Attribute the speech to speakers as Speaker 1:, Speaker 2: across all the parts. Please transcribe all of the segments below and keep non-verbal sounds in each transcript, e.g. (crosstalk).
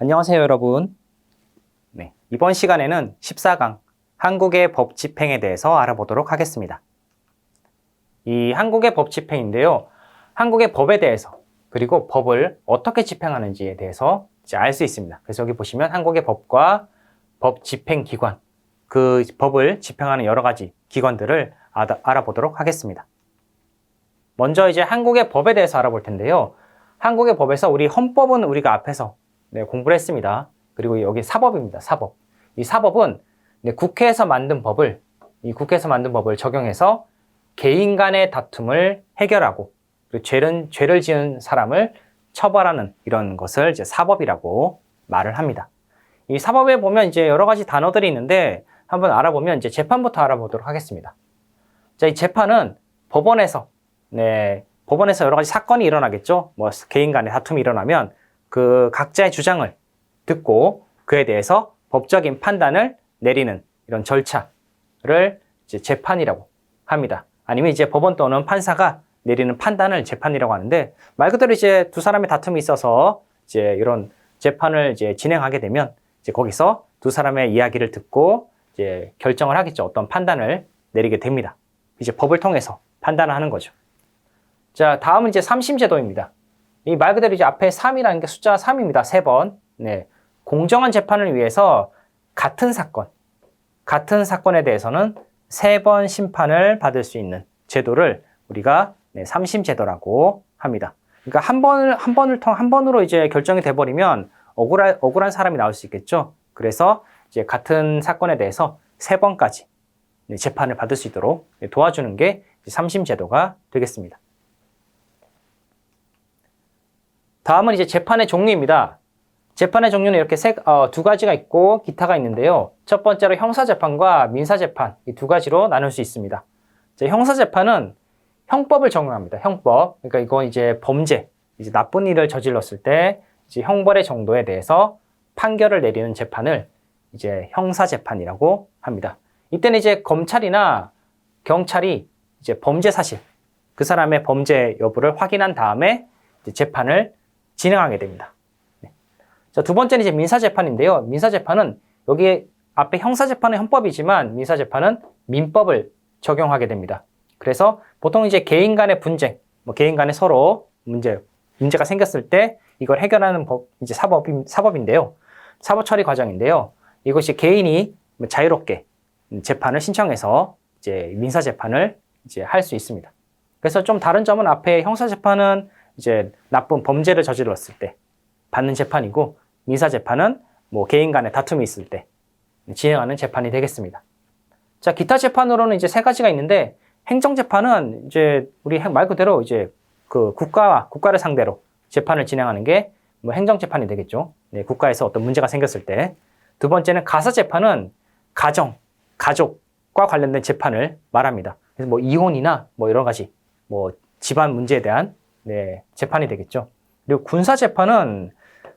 Speaker 1: 안녕하세요, 여러분. 네, 이번 시간에는 14강 한국의 법 집행에 대해서 알아보도록 하겠습니다. 이 한국의 법 집행인데요. 한국의 법에 대해서 그리고 법을 어떻게 집행하는지에 대해서 알 수 있습니다. 그래서 여기 보시면 한국의 법과 법 집행 기관, 그 법을 집행하는 여러 가지 기관들을 알아- 알아보도록 하겠습니다. 먼저 이제 한국의 법에 대해서 알아볼 텐데요. 한국의 법에서 우리 헌법은 우리가 앞에서 네, 공부를 했습니다. 그리고 여기 사법입니다. 사법. 이 사법은 네, 국회에서 만든 법을 이 국회에서 만든 법을 적용해서 개인 간의 다툼을 해결하고 그리고 죄를, 죄를 지은 사람을 처벌하는 이런 것을 이제 사법이라고 말을 합니다. 이 사법에 보면 이제 여러 가지 단어들이 있는데 한번 알아보면 이제 재판부터 알아보도록 하겠습니다. 자, 이 재판은 법원에서 네, 법원에서 여러 가지 사건이 일어나겠죠. 뭐 개인 간의 다툼이 일어나면 그 각자의 주장을 듣고 그에 대해서 법적인 판단을 내리는 이런 절차를 이제 재판이라고 합니다. 아니면 이제 법원 또는 판사가 내리는 판단을 재판이라고 하는데 말 그대로 이제 두 사람의 다툼이 있어서 이제 이런 재판을 이제 진행하게 되면 이제 거기서 두 사람의 이야기를 듣고 이제 결정을 하겠죠. 어떤 판단을 내리게 됩니다. 이제 법을 통해서 판단을 하는 거죠. 자, 다음은 이제 삼심제도입니다. 이 말 그대로 이제 앞에 3이라는 게 숫자 3입니다. 세 번. 네. 공정한 재판을 위해서 같은 사건, 같은 사건에 대해서는 세 번 심판을 받을 수 있는 제도를 우리가 네, 삼심 제도라고 합니다. 그러니까 한 번을 한 번을 통 한 번으로 이제 결정이 돼 버리면 억울한 억울한 사람이 나올 수 있겠죠. 그래서 이제 같은 사건에 대해서 세 번까지 네, 재판을 받을 수 있도록 네, 도와주는 게 삼심 제도가 되겠습니다. 다음은 이제 재판의 종류입니다. 재판의 종류는 이렇게 세, 어, 두 가지가 있고 기타가 있는데요. 첫 번째로 형사재판과 민사재판 이 두 가지로 나눌 수 있습니다. 자, 형사재판은 형법을 적용합니다. 형법. 그러니까 이건 이제 범죄, 이제 나쁜 일을 저질렀을 때 이제 형벌의 정도에 대해서 판결을 내리는 재판을 이제 형사재판이라고 합니다. 이때는 이제 검찰이나 경찰이 이제 범죄 사실, 그 사람의 범죄 여부를 확인한 다음에 재판을 진행하게 됩니다. 네. 자, 두 번째는 이제 민사재판인데요. 민사재판은 여기 앞에 형사재판은 형법이지만 민사재판은 민법을 적용하게 됩니다. 그래서 보통 이제 개인 간의 분쟁, 뭐 개인 간에 서로 문제, 문제가 생겼을 때 이걸 해결하는 법, 이제 사법, 사법인데요. 사법 처리 과정인데요. 이것이 개인이 뭐 자유롭게 재판을 신청해서 이제 민사재판을 이제 할 수 있습니다. 그래서 좀 다른 점은 앞에 형사재판은 이제 나쁜 범죄를 저질렀을 때 받는 재판이고 민사 재판은 뭐 개인 간의 다툼이 있을 때 진행하는 재판이 되겠습니다. 자, 기타 재판으로는 이제 세 가지가 있는데 행정 재판은 이제 우리 말 그대로 이제 그 국가와 국가를 상대로 재판을 진행하는 게 뭐 행정 재판이 되겠죠. 네, 국가에서 어떤 문제가 생겼을 때. 두 번째는 가사 재판은 가정, 가족과 관련된 재판을 말합니다. 그래서 뭐 이혼이나 뭐 여러 가지 뭐 집안 문제에 대한 네, 재판이 되겠죠. 그리고 군사 재판은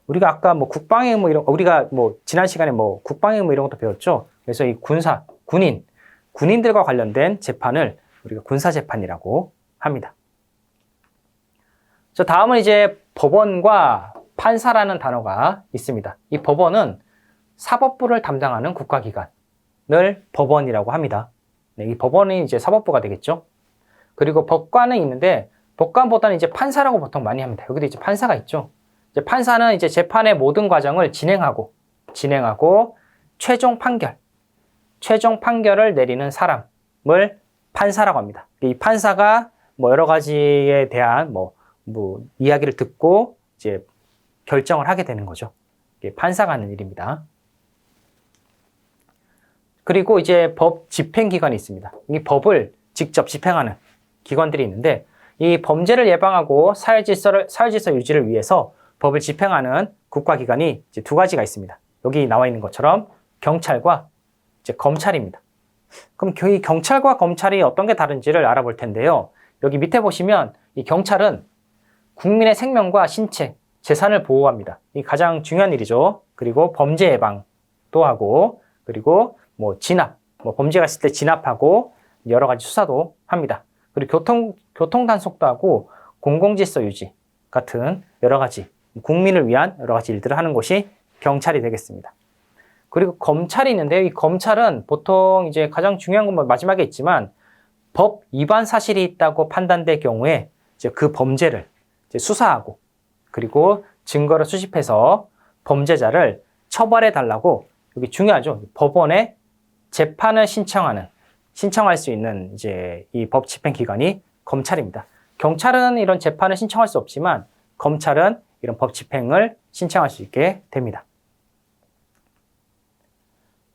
Speaker 1: 우리가 아까 뭐 국방의 뭐 이런 우리가 뭐 지난 시간에 뭐 국방의 뭐 이런 것도 배웠죠. 그래서 이 군사, 군인, 군인들과 관련된 재판을 우리가 군사 재판이라고 합니다. 자, 다음은 이제 법원과 판사라는 단어가 있습니다. 이 법원은 사법부를 담당하는 국가기관을 법원이라고 합니다. 네, 이 법원이 이제 사법부가 되겠죠. 그리고 법관은 있는데 법관보다는 이제 판사라고 보통 많이 합니다. 여기도 이제 판사가 있죠. 이제 판사는 이제 재판의 모든 과정을 진행하고 진행하고 최종 판결, 최종 판결을 내리는 사람을 판사라고 합니다. 이 판사가 뭐 여러 가지에 대한 뭐, 뭐 이야기를 듣고 이제 결정을 하게 되는 거죠. 이게 판사가 하는 일입니다. 그리고 이제 법 집행기관이 있습니다. 이 법을 직접 집행하는 기관들이 있는데 이 범죄를 예방하고 사회 질서를, 사회 질서 유지를 위해서 법을 집행하는 국가기관이 이제 두 가지가 있습니다. 여기 나와 있는 것처럼 경찰과 이제 검찰입니다. 그럼 이 경찰과 검찰이 어떤 게 다른지를 알아볼 텐데요. 여기 밑에 보시면 이 경찰은 국민의 생명과 신체, 재산을 보호합니다. 이 가장 중요한 일이죠. 그리고 범죄 예방도 하고, 그리고 뭐 진압, 뭐 범죄가 있을 때 진압하고 여러 가지 수사도 합니다. 그리고 교통 교통 단속도 하고 공공질서 유지 같은 여러 가지 국민을 위한 여러 가지 일들을 하는 곳이 경찰이 되겠습니다. 그리고 검찰이 있는데요. 이 검찰은 보통 이제 가장 중요한 건뭐 마지막에 있지만 법 위반 사실이 있다고 판단될 경우에 이제 그 범죄를 이제 수사하고 그리고 증거를 수집해서 범죄자를 처벌해 달라고 여기 중요하죠. 법원에 재판을 신청하는 신청할 수 있는 이제 이 법 집행 기관이 검찰입니다. 경찰은 이런 재판을 신청할 수 없지만 검찰은 이런 법 집행을 신청할 수 있게 됩니다.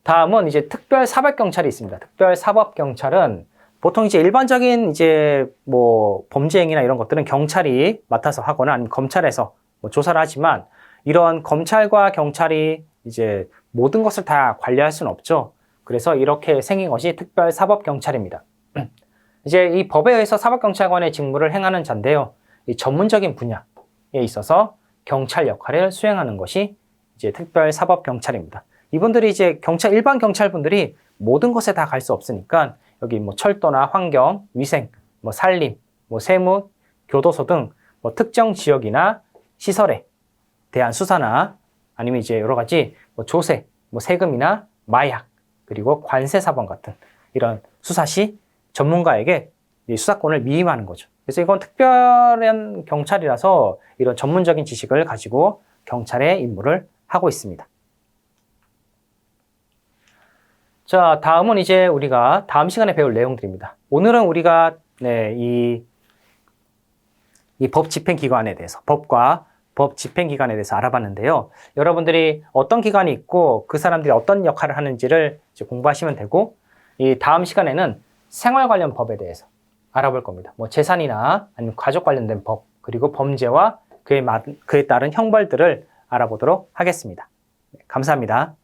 Speaker 1: 다음은 이제 특별 사법 경찰이 있습니다. 특별 사법 경찰은 보통 이제 일반적인 이제 뭐 범죄 행위나 이런 것들은 경찰이 맡아서 하거나 아니면 검찰에서 뭐 조사를 하지만 이런 검찰과 경찰이 이제 모든 것을 다 관리할 수는 없죠. 그래서 이렇게 생긴 것이 특별 사법 경찰입니다. (clears throat) 이제 이 법에 의해서 사법 경찰관의 직무를 행하는 자인데요. 이 전문적인 분야에 있어서 경찰 역할을 수행하는 것이 이제 특별 사법 경찰입니다. 이분들이 이제 경찰, 일반 경찰분들이 모든 것에 다 갈 수 없으니까 여기 뭐 철도나 환경, 위생, 뭐 산림, 뭐 세무, 교도소 등 뭐 특정 지역이나 시설에 대한 수사나 아니면 이제 여러 가지 뭐 조세, 뭐 세금이나 마약, 그리고 관세 사범 같은 이런 수사 시 전문가에게 이 수사권을 위임하는 거죠. 그래서 이건 특별한 경찰이라서 이런 전문적인 지식을 가지고 경찰의 임무를 하고 있습니다. 자, 다음은 이제 우리가 다음 시간에 배울 내용들입니다. 오늘은 우리가 네, 이, 이 법 집행 기관에 대해서, 법과 법 집행 기관에 대해서 알아봤는데요. 여러분들이 어떤 기관이 있고 그 사람들이 어떤 역할을 하는지를 공부하시면 되고, 이 다음 시간에는 생활 관련 법에 대해서 알아볼 겁니다. 뭐 재산이나 아니면 가족 관련된 법, 그리고 범죄와 그에, 맞, 그에 따른 형벌들을 알아보도록 하겠습니다. 네, 감사합니다.